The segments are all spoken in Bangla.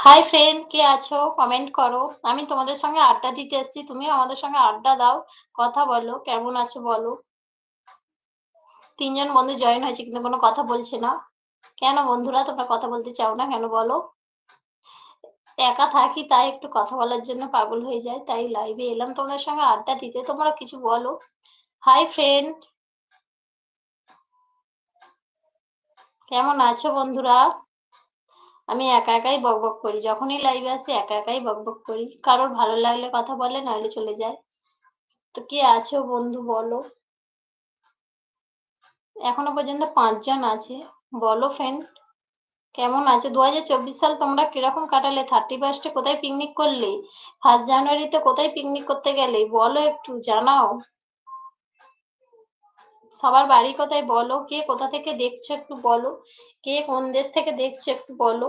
হাই ফ্রেন্ড কে আছো? কমেন্ট করো। আমি তোমাদের সঙ্গে আড্ডা দিতে এসেছি। তুমিও আমাদের সঙ্গে আড্ডা দাও। কথা বলো, কেমন আছো বলো? তিনজন বন্ধু জয়েন হয়েছে, কিন্তু কোনো কথা বলছে না। কেন বন্ধুরা, তোমরা কথা বলতে চাও না কেন বলো? একা থাকি, তাই একটু কথা বলার জন্য পাগল হয়ে যায় তাই লাইভে এলাম তোমাদের সঙ্গে আড্ডা দিতে। তোমরা কিছু বলো। হাই ফ্রেন্ড কেমন আছো বন্ধুরা? আমি একা একাই বকবক করি। যখনই লাইভে আসি, একা একাই বকবক করি। কারোর ভালো লাগলে কথা বলে, নাহলে চলে যায়। তো কে আছো বন্ধু, বলো। এখনও পর্যন্ত পাঁচজন আছে। বলো ফ্রেন্ড কেমন আছো? দু সাল তোমরা কীরকম কাটালে? থার্টি ফার্স্টে কোথায় পিকনিক করলে? ফার্স্ট জানুয়ারিতে কোথায় পিকনিক করতে গেলে? বলো একটু, জানাও। সবার বাড়ি কোথায়? বলো। কে কোথা থেকে দেখছ একটু বলো। কে কোন দেশ থেকে দেখছ একটু বলো।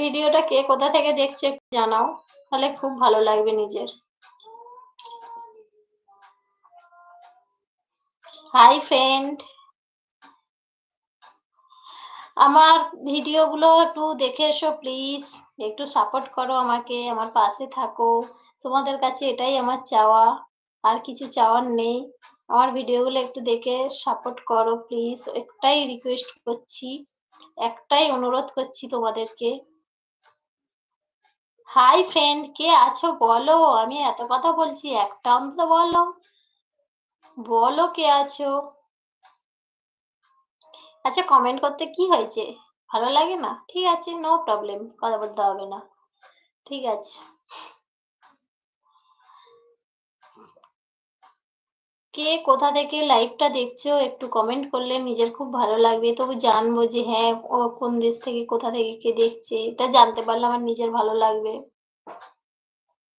ভিডিওটা কে কোথা থেকে দেখছ একটু জানাও, তাহলে খুব ভালো লাগবে নিজের। হাই ফ্রেন্ড আমার ভিডিওগুলো একটু দেখে এসো প্লিজ একটু সাপোর্ট করো আমাকে, আমার পাশে থাকো। তোমাদের কাছে এটাই আমার চাওয়া। আর কিছু চাওয়ার নেই। আমার ভিডিওগুলো একটু দেখে সাপোর্ট করো প্লিজ একটাই রিকোয়েস্ট করছি, একটাই অনুরোধ করছি তোমাদেরকে। হাই ফ্রেন্ড কে আছো? বলো, আমি এত কথা বলছি, একটা অন্তত বলো। বলো, কে আছো? আচ্ছা কমেন্ট করতে কি হয়েছে? ভালো লাগে না? ঠিক আছে নো প্রবলেম কথা বলতে হবে না। ঠিক আছে। কে কোথা থেকে লাইভটা দেখছ, একটু কমেন্ট করলে নিজের খুব ভালো লাগবে। তবু জানব যে হ্যাঁ ও কোন দেশ থেকে, কোথা থেকে কে দেখছে, এটা জানতে পারলে আমার নিজের ভালো লাগবে।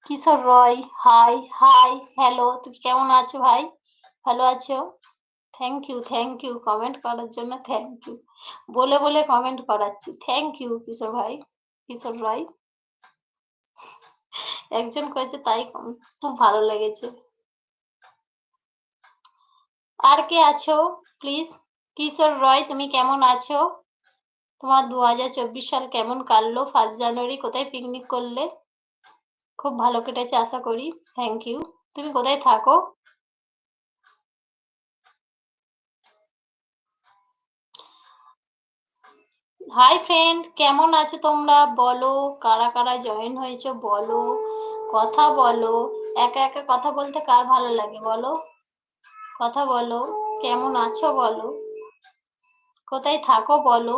Kishore Roy hi hi hello তুমি কেমন আছো ভাই? ভালো আছো? Thank you thank you comment করার জন্য থ্যাংক ইউ বলে বলে কমেন্ট করাচ্ছি। থ্যাংক ইউ কিশোর ভাই, কিশোর রয়। একজন করেছে তাই খুব ভালো লেগেছে। আর কে আছো? প্লিজ কিশোর রয় তুমি কেমন আছো? তোমার দু হাজার চব্বিশ সাল কেমন কাটলো? ফার্স্ট জানুয়ারি কোথায় পিকনিক করলে? খুব ভালো কেটেছে, আশা করি। থ্যাংক ইউ তুমি কোথায় থাকো? হাই ফ্রেন্ড কেমন আছো তোমরা? বলো, কারা কারা জয়েন হয়েছো? বলো, কথা বলো। একা একা কথা বলতে কার ভালো লাগে? বলো। কথা বলো, কেমন আছো বলো? কোথায় থাকো বলো?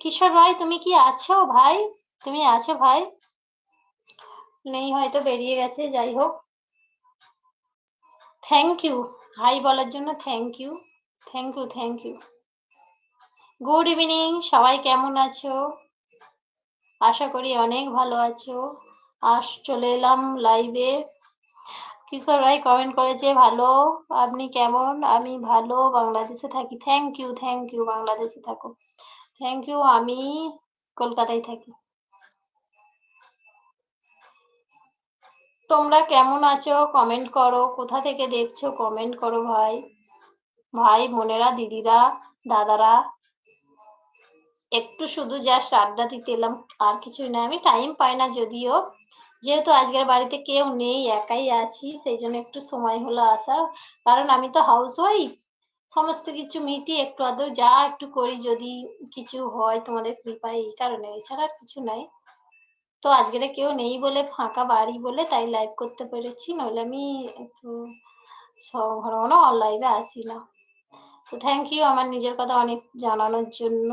কিশোর ভাই, তুমি কি আছো ভাই? তুমি আছো ভাই? নেই, হয়তো বেরিয়ে গেছে, যাই হোক। থ্যাংক ইউ হাই বলার জন্য thank you thank you thank you good evening সবাই কেমন আছো? আশা করি অনেক ভালো আছো। আস, চলে এলাম লাইভে কিশোর ভাই কমেন্ট করেছে, ভালো, আপনি কেমন? আমি ভালো, বাংলাদেশে থাকি। থ্যাংক ইউ থ্যাংক ইউ বাংলাদেশে থাকো। থ্যাংক ইউ আমি কলকাতায় থাকি। তোমরা কেমন আছো? কমেন্ট করো। কোথা থেকে দেখছ? কমেন্ট করো ভাই। ভাই, বোনেরা, দিদিরা, দাদারা একটু শুধু জাস্ট আড্ডা দিতে এলাম, আর কিছুই না। আমি টাইম পাই না যদিও। যেহেতু আজকের বাড়িতে কেউ নেই, একাই আছি, সেই জন্য একটু সময় হলো আসা কারণ আমি তো হাউস ওয়াইফ সমস্ত কিছু মিটিয়ে একটু আদৌ যা একটু করি যদি কিছু হয় তোমাদের কৃপায়, এই কারণে। এছাড়া কিছু নাই। তো আজকের কেউ নেই বলে, ফাঁকা বাড়ি বলে তাই লাইভ করতে পেরেছি। নইলে আমি একটু ঘন লাইভে আসি না। তো থ্যাংক ইউ আমার নিজের কথা অনেক জানানোর জন্য।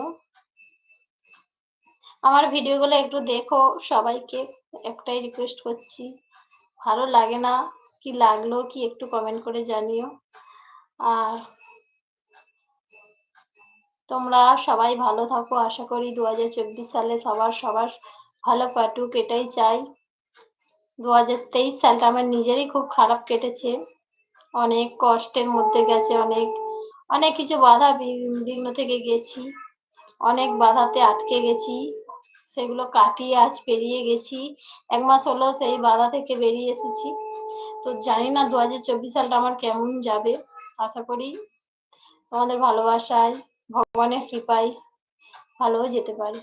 আমার ভিডিওগুলো একটু দেখো, সবাইকে একটাই রিকোয়েস্ট করছি। ভালো লাগে না? কি লাগল? কি একটু কমেন্ট করে জানিও। আর তোমরা সবাই ভালো থাকো। আশা করি দু হাজার চব্বিশ সালে সবার সবার ভালো কাটুক, এটাই চাই। দু হাজার তেইশ সালটা আমার নিজেরই খুব খারাপ কেটেছে। অনেক কষ্টের মধ্যে গেছে, অনেক অনেক কিছু বাধা বিঘ্ন থেকে গেছি। অনেক বাধাতে আটকে গেছি। সেগুলো কাটিয়ে আজ পেরিয়ে গেছি। এক মাস হলো সেই বাধা থেকে বেরিয়ে এসেছি। তো জানি না দু হাজার চব্বিশ সালটা আমার কেমন যাবে। আশা করি তোমাদের ভালোবাসায়, ভগবানের কৃপায় ভালো যেতে পারে।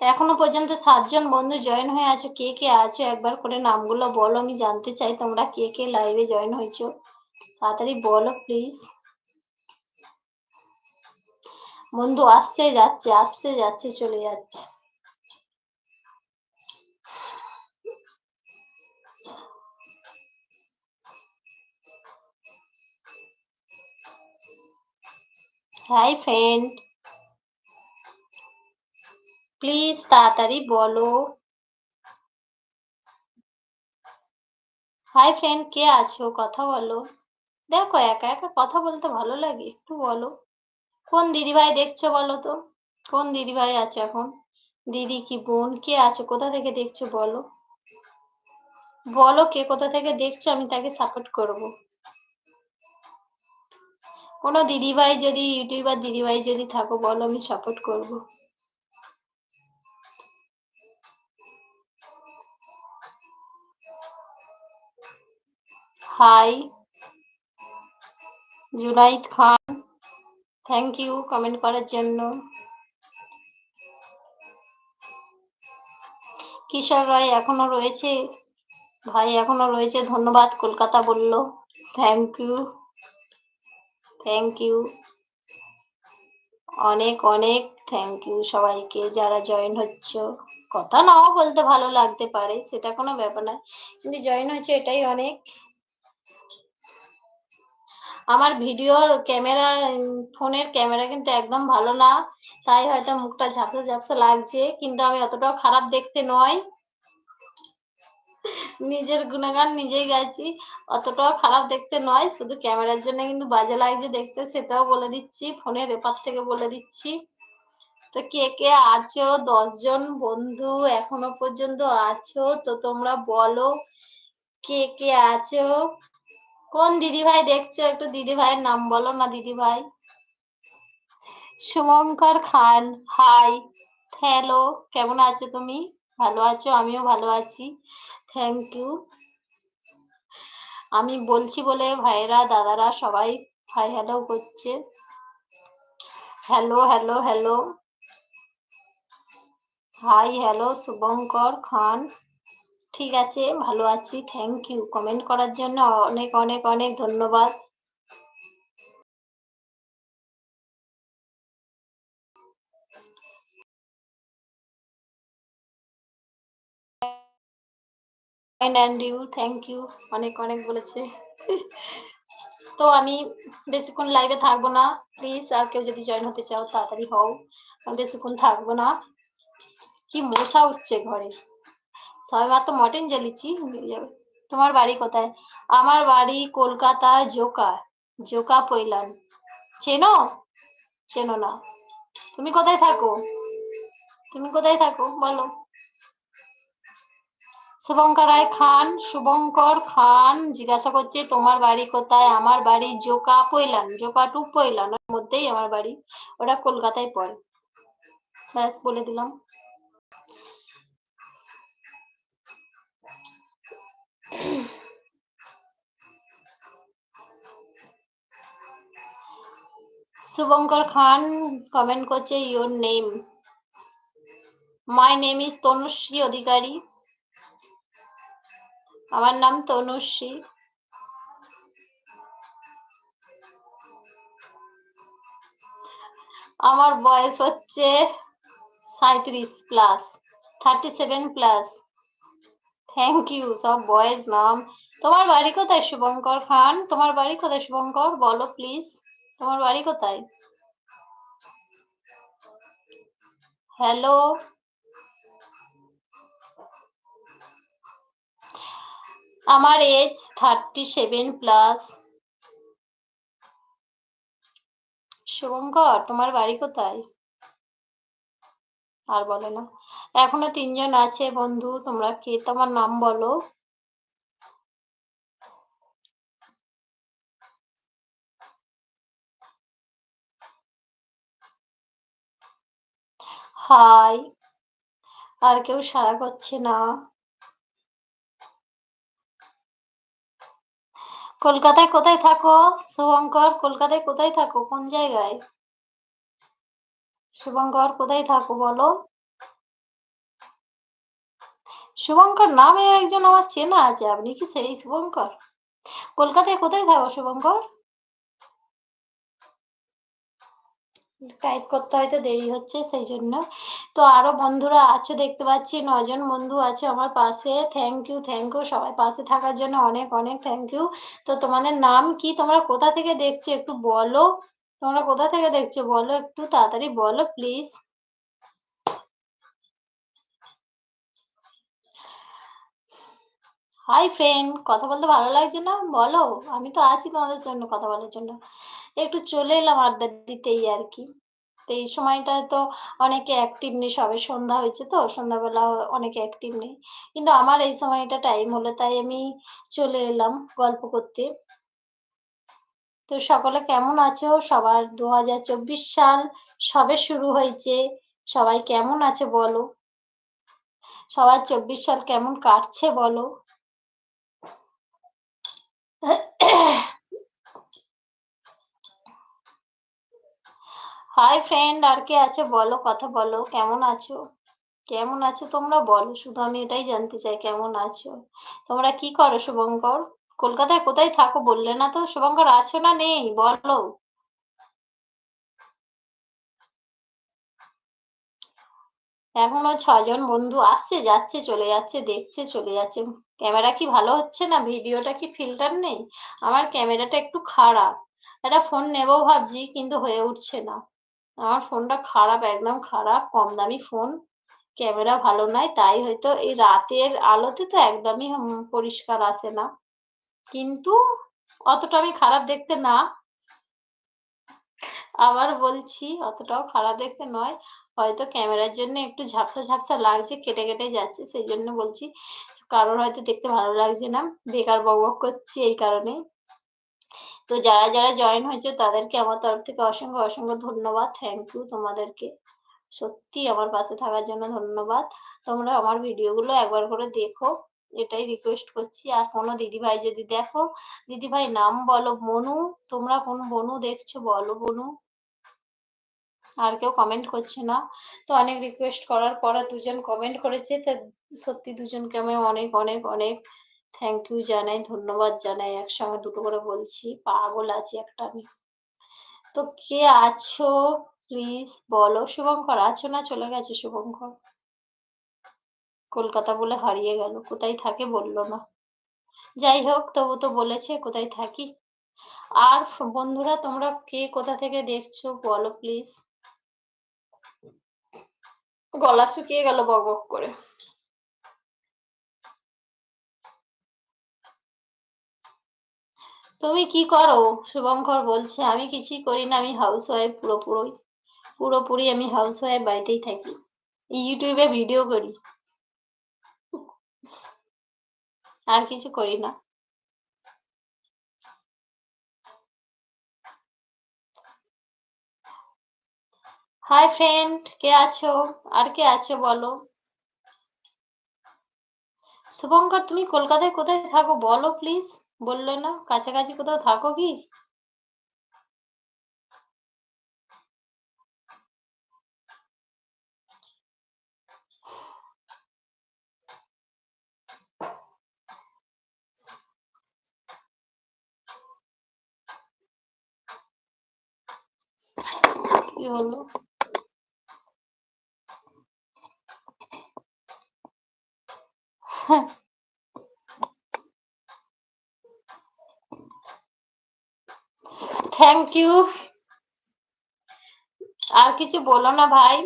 এখনও পর্যন্ত সাতজন বন্ধু জয়েন হয়ে আছো। কে কে আছো একবার করে নামগুলো বলো। আমি জানতে চাই তোমরা কে কে লাইভে জয়েন হয়েছো। তাড়াতাড়ি বলো প্লিজ বন্ধু, আসছে, যাচ্ছে আসছে, যাচ্ছে, চলে যাচ্ছে। হাই ফ্রেন্ড প্লিজ তাড়াতাড়ি বলো। হাই ফ্রেন্ড কে আছো? কথা বলো। দেখো, একা একা কথা বলতে ভালো লাগে, একটু বলো। কোন দিদিভাই দেখছ বলো তো? কোন দিদিভাই আছে এখন? দিদি কি বোন? কে আছে? কোথা থেকে দেখছ বলো? বলো কে কোথা থেকে দেখছ, আমি তাকে সাপোর্ট করব। কোনো দিদিভাই যদি ইউটিউবার দিদিভাই যদি থাকো, বলো আমি সাপোর্ট করব। Hi, Junaid Khan. Thank you comment করার জন্য। কিশোর রায় এখনও রয়েছে? ভাই এখনও রয়েছে। ধন্যবাদ। কলকাতা বলল। থ্যাংক ইউ থ্যাংক ইউ অনেক অনেক থ্যাংক ইউ সবাইকে যারা জয়েন হচ্ছ। কথা নাও বলতে ভালো লাগতে পারে, সেটা কোনো ব্যাপার না কিন্তু জয়েন হচ্ছে এটাই অনেক। আমার ভিডিওর ক্যামেরা ফোনের ক্যামেরা কিন্তু একদম ভালো না। তাই হয়তো মুখটা ঝাপসা ঝাপসা লাগছে, কিন্তু আমি অতটাও খারাপ দেখতে নয়। নিজের গুণগান নিজেই গাইছি, অতটাও খারাপ দেখতে নয়। শুধু ক্যামেরার জন্য কিন্তু বাজে লাগছে দেখতে, সেটাও বলে দিচ্ছি ফোনের এপার থেকে বলে দিচ্ছি। তো কে কে আছো? দশজন বন্ধু এখনও পর্যন্ত আছো? তো তোমরা বলো, কে কে আছো? কোন দিদি ভাই দেখছ? একটু দিদি ভাইয়ের নাম বলো না দিদি ভাই শুভঙ্কর খান হাই হ্যালো কেমন আছো তুমি? ভালো আছো, আমিও ভালো আছি। থ্যাংক ইউ আমি বলছি বলে ভাইয়েরা, দাদারা সবাই হাই হ্যালো করছে। Hello hello hello hi hello Shubhankar Khan. ঠিক আছে, ভালো আছি থ্যাংক ইউ কমেন্ট করার জন্য অনেক অনেক অনেক ধন্যবাদ। অ্যান্ড ইউ থ্যাংক ইউ অনেক অনেক বলেছে। তো আমি বেশিক্ষণ লাইভে থাকব না। প্লিজ আর কেউ যদি জয়েন হতে চাও, তাড়াতাড়ি হও। বেশিক্ষণ থাকব না। কি মশা উঠছে ঘরে। সবাই মাত্র মটন জ্বালিয়েছি। তোমার বাড়ি কোথায়? আমার বাড়ি কলকাতা জোকা জোকা পৈলান। চেনো? চেনো না। তুমি কোথায় থাকো? তুমি কোথায় থাকো? বলো। শুভঙ্কর রায় খান, শুভঙ্কর খান জিজ্ঞাসা করছে, তোমার বাড়ি কোথায়? আমার বাড়ি জোকা পৈলান জোকা টু পৈলান মধ্যেই আমার বাড়ি। ওটা কলকাতায় পড়ে। ব্যাস, বলে দিলাম। শুভঙ্কর খান কমেন্ট করছে your name my name is Tanushree Adhikari আমার নাম তনুশ্রী আমার বয়স হচ্ছে সাঁত্রিশ plus thirty seven plus thank you সব বয়েজ নাম। তোমার বাড়ি কোথায় শুভঙ্কর খান? তোমার বাড়ি কোথায় শুভঙ্কর? বলো প্লিজ তোমার বাড়ি কোথায়? হ্যালো? আমার age thirty seven plus Shubhankar, তোমার বাড়ি কোথায়? আর বলে না। এখনও তিনজন আছে বন্ধু, তোমরা কে? তোমার নাম বলো। হাই, আর কেউ সারা করছে না। কলকাতায় কোথায় থাকো? শুভঙ্কর, কলকাতায় কোথায় থাকো? কোন জায়গায়? শুভঙ্কর, কোথায় থাকো বলো? শুভঙ্কর নামে একজন আমার চেনা আছে, আপনি কি সেই শুভঙ্কর? কলকাতায় কোথায় থাকো শুভঙ্কর? টাইপ করতে হয়তো দেরি হচ্ছে, সেই জন্য। তো আরও বন্ধুরা আছে, দেখতে পাচ্ছি নজন বন্ধু আছে আমার পাশে। থ্যাংক ইউ থ্যাংক ইউ সবাই পাশে থাকার জন্য অনেক অনেক থ্যাংক ইউ তো তোমাদের নাম কি? তোমরা কোথা থেকে দেখছ? একটু বলো। তোমরা কোথা থেকে দেখছ? বলো একটু তাড়াতাড়ি বলো প্লিজ হাই ফ্রেন্ড কথা বলতে ভালো লাগছে না? বলো, আমি তো আছি তোমাদের জন্য কথা বলার জন্য। একটু চলে এলাম আড্ডা দিতেই আর কি। তো এই সময়টা তো অনেকে অ্যাক্টিভ নেই, সবে সন্ধ্যা হয়েছে তো সন্ধ্যাবেলা অনেকে অ্যাক্টিভ নেই। কিন্তু আমার এই সময়টা টাইম হলো, তাই আমি চলে এলাম গল্প করতে। তো সকলে কেমন আছো? সবার দু হাজার চব্বিশ সাল সবে শুরু হয়েছে। সবাই কেমন আছে বলো? সবার চব্বিশ সাল কেমন কাটছে বলো? হাই ফ্রেন্ড আর কে আছে? বলো, কথা বলো। কেমন আছো? কেমন আছো তোমরা? বলো, শুধু আমি এটাই জানতে চাই, কেমন আছো? তোমরা কি করো শুভঙ্কর? কলকাতায় কোথায় থাকো বললে না তো? শুভঙ্কর, আছো না নেই? বলো। এখনও ছজন বন্ধু আসছে, যাচ্ছে, চলে যাচ্ছে, দেখছে, চলে যাচ্ছে। ক্যামেরা কি ভালো হচ্ছে না? ভিডিওটা কি ফিল্টার নেই? আমার ক্যামেরাটা একটু খারাপ। একটা ফোন নেব ভাবছি, কিন্তু হয়ে উঠছে না। আমার ফোনটা খারাপ, একদম খারাপ, কম দামি ফোন, ক্যামেরা ভালো নয় তাই হয়তো এই রাতের আলোতে তো একদমই পরিষ্কার আসে না। কিন্তু অতটা আমি খারাপ দেখতে না। আবার বলছি, অতটাও খারাপ দেখতে নয়। হয়তো ক্যামেরার জন্য একটু ঝাপসা ঝাপসা লাগছে, কেটে কেটে যাচ্ছে, সেই জন্য বলছি, কারোর হয়তো দেখতে ভালো লাগছে না। বেকার বক বক করছি, এই কারণে তো যারা যারা জয়েন হয়েছে তাদেরকে আমার তরফ থেকে অসংখ্য অসংখ্য ধন্যবাদ। থ্যাংক ইউ তোমাদেরকে। সত্যি আমার পাশে থাকার জন্য ধন্যবাদ। তোমরা আমার ভিডিওগুলো একবার করে দেখো, এটাই রিকোয়েস্ট করছি। আর কোনো দিদিভাই যদি দেখো, দিদিভাই নাম বলো, বনু, তোমরা কোন বনু দেখছ বলো বনু। আর কেউ কমেন্ট করছে না। তো অনেক রিকোয়েস্ট করার পরে দুজন কমেন্ট করেছে, তা সত্যি দুজনকে আমি অনেক অনেক অনেক থ্যাংক ইউ জানাই, ধন্যবাদ জানাই। একসঙ্গে দুটো করে বলছি, পাগল আছি একটা আমি। তো কে আছো? প্লিজ বলো। শুভঙ্কর, আছো না? চলে গেছে শুভঙ্কর। কলকাতা বলে হারিয়ে গেল। কোথায় থাকে বলল না। যাই হোক, তবু তো বলেছে, কোথায় থাকি? আর বন্ধুরা, তোমরা কে কোথা থেকে দেখছ? বলো প্লিজ গলা শুকিয়ে গেল বক বক করে। তুমি কি করো? শুভঙ্কর বলছে, আমি কিছুই করি না, আমি হাউস ওয়াইফ পুরোপুরি। পুরোপুরি আমি হাউস ওয়াইফ বাড়িতেই থাকি। ইউটিউবে ভিডিও করি। আর কিছু করি না। হাই ফ্রেন্ড কে আছো? আর কে আছো বলো? শুভঙ্কর, তুমি কলকাতায় কোথায় থাকো বলো প্লিজ বললে না কাছাকাছি কোথাও থাকো কি? কি হলো থ্যাংক ইউ আর কিছু বলো না ভাই।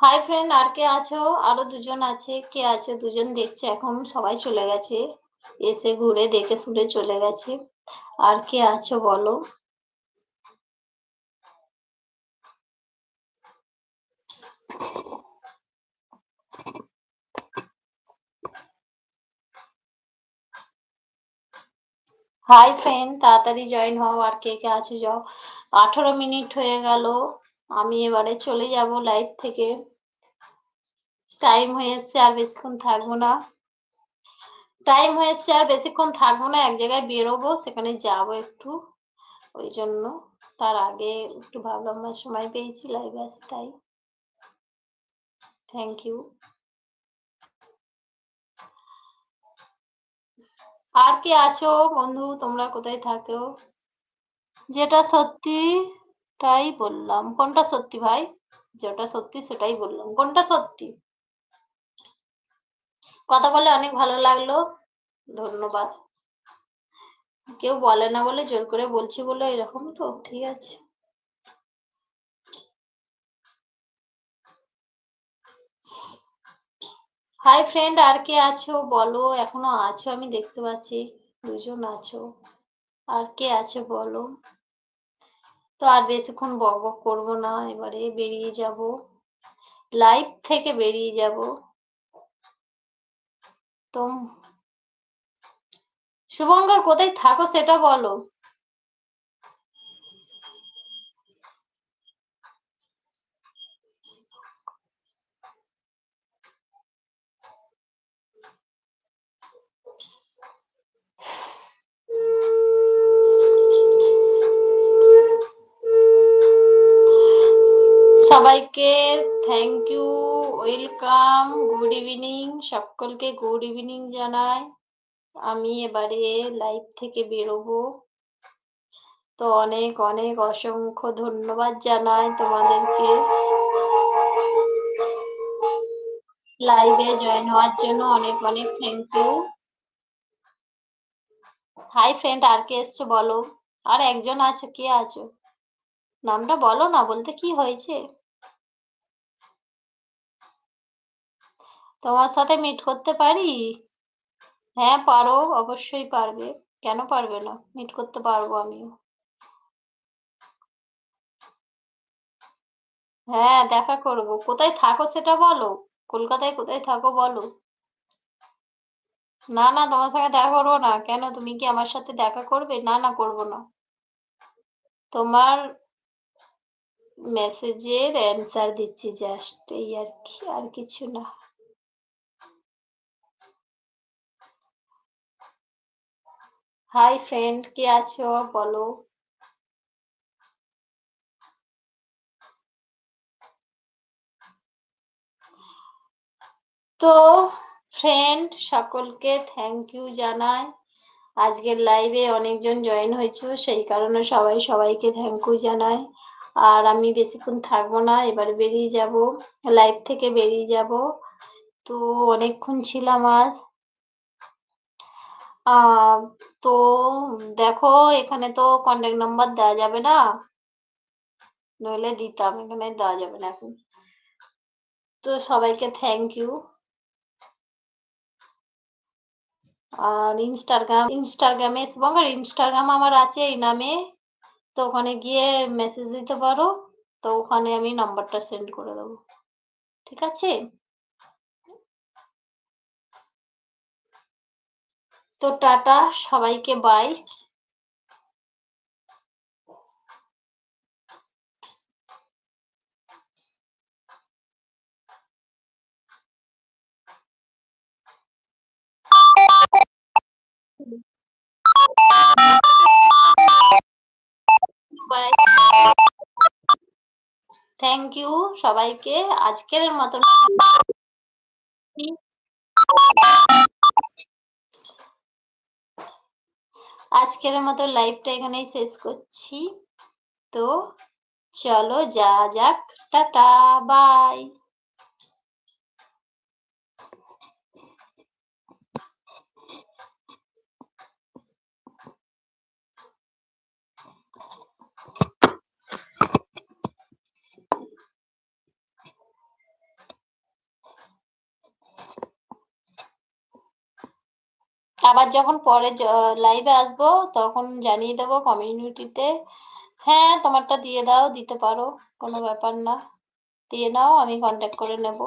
হাই ফ্রেন্ড আর কে আছো? আরও দুজন আছে। কে আছে? দুজন দেখছে এখন। সবাই চলে গেছে। এসে ঘুরে দেখে শুনে চলে গেছে। আর কে আছো বলো? হাই ফ্রেন্ড তাড়াতাড়ি জয়েন হও আর কে কে আছে, যাও। আঠারো মিনিট হয়ে গেল। আমি এবারে চলে যাব লাইভ থেকে। টাইম হয়ে আর বেশিক্ষণ থাকব না। টাইম হয়েছে আর বেশিক্ষণ থাকব না। এক জায়গায় বেরোবো, সেখানে যাব একটু। ওই জন্য তার আগে একটু ভাবলাম, সময় পেয়েছি লাইভে আসি তাই। থ্যাংক ইউ আর কে আছো বন্ধু? তোমরা কোথায় থাকো? যেটা সত্যি তাই বললাম। কোনটা সত্যি ভাই? যেটা সত্যি সেটাই বললাম। কোনটা সত্যি? কথা বলে অনেক ভালো লাগল। ধন্যবাদ। কেউ বলে না বলে জোর করে বলছি বলে এরকম তো, ঠিক আছে। হাই ফ্রেন্ড আর কে আছো? বলো, এখনও আছো? আমি দেখতে পাচ্ছি দুজন আছো। আর কে আছে বলো? তো আর বেশিক্ষণ বক বক করব না, এবারে বেরিয়ে যাব। লাইভ থেকে বেরিয়ে যাব। তো, শুভঙ্কর কোথায় থাকো সেটা বলো। সবাইকে thank you welcome good evening সকলকে গুড ইভিনিং জানাই। আমি এবারে লাইভ থেকে বেরোবো। তো অনেক অনেক অসংখ্য ধন্যবাদ জানাই তোমাদেরকে। লাইভে জয়েন হওয়ার জন্য অনেক অনেক থ্যাংক ইউ হাই ফ্রেন্ড আর কে এসছো বলো? আর একজন আছো, কে আছো? নামটা বলো না, বলতে কি হয়েছে? তোমার সাথে মিট করতে পারি? হ্যাঁ পারো, অবশ্যই পারবে। কেন পারবে না? মিট করতে পারব আমিও। হ্যাঁ দেখা করব। কোথায় থাকো সেটা বলো? কলকাতায় কোথায় থাকো বলো? না না, তোমার সঙ্গে দেখা করব না। কেন? তুমি কি আমার সাথে দেখা করবে? না না, করব না। তোমার মেসেজের অ্যান্সার দিচ্ছি জাস্ট এই আর কি, আর কিছু না। হাই ফ্রেন্ড কে আছো বলো? তো ফ্রেন্ড সকলকে থ্যাংক ইউ জানাই। আজকের লাইভে অনেকজন জয়েন হয়েছে, সেই কারণে সবাই সবাইকে থ্যাংক ইউ জানাই। আর আমি বেশিক্ষণ থাকব না, এবার বেরিয়ে যাব লাইভ থেকে বেরিয়ে যাব। তো অনেকক্ষণ ছিলাম আর। তো দেখো, এখানে তো কন্ট্যাক্ট নাম্বার দেওয়া যাবে না। নইলে দিতাম, এখানে দেওয়া যাবে না এখন। তো সবাইকে থ্যাংক ইউ আর ইনস্টাগ্রাম ইনস্টাগ্রামে শুভঙ্কর ইনস্টাগ্রাম আমার আছে এই নামে। তো ওখানে গিয়ে মেসেজ দিতে পারো, তো ওখানে আমি নাম্বারটা সেন্ড করে দেবো। ঠিক আছে? তো টাটা, সবাইকে বাই থ্যাংক ইউ সবাইকে। আজকের মতন আজকের মতো লাইভটা এখানেই শেষ করছি। তো চলো যা যাক। টাটা বাই আবার যখন পরে লাইভে আসব, তখন জানিয়ে দেবো কমিউনিটিতে হ্যাঁ তোমারটা দিয়ে দাও, দিতে পারো, কোনো ব্যাপার না। দিয়ে নাও, আমি কন্ট্যাক্ট করে নেব।